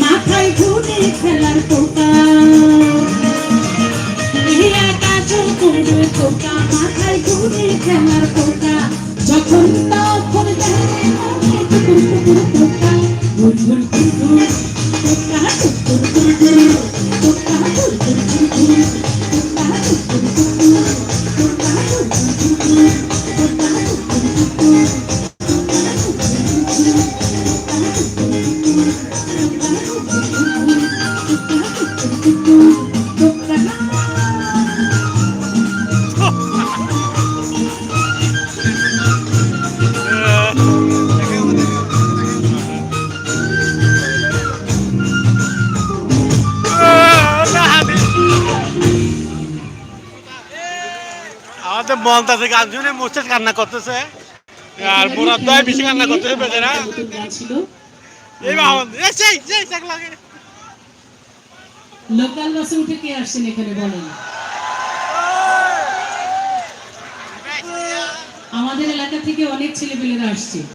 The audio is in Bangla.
মাথায় ঘুরে খেলার গুরু টোকা মাথায় ঘুরে খেলার টোকা যখন তখন জানে মনে টোকা ঘুর আমাদের মমতা থেকে শুনে মুস্তে কান্না করতেছে। আর মোরাদ দয় বেশি কান্না করতেছে বেচারা। নতুন গান ছিল এই বাবা সেই সেই লাগে। লোকাল বাসে উঠে কে আসছেন এখানে বলেন? আমাদের এলাকা থেকে অনেক ছেলেপেলেরা আসছে।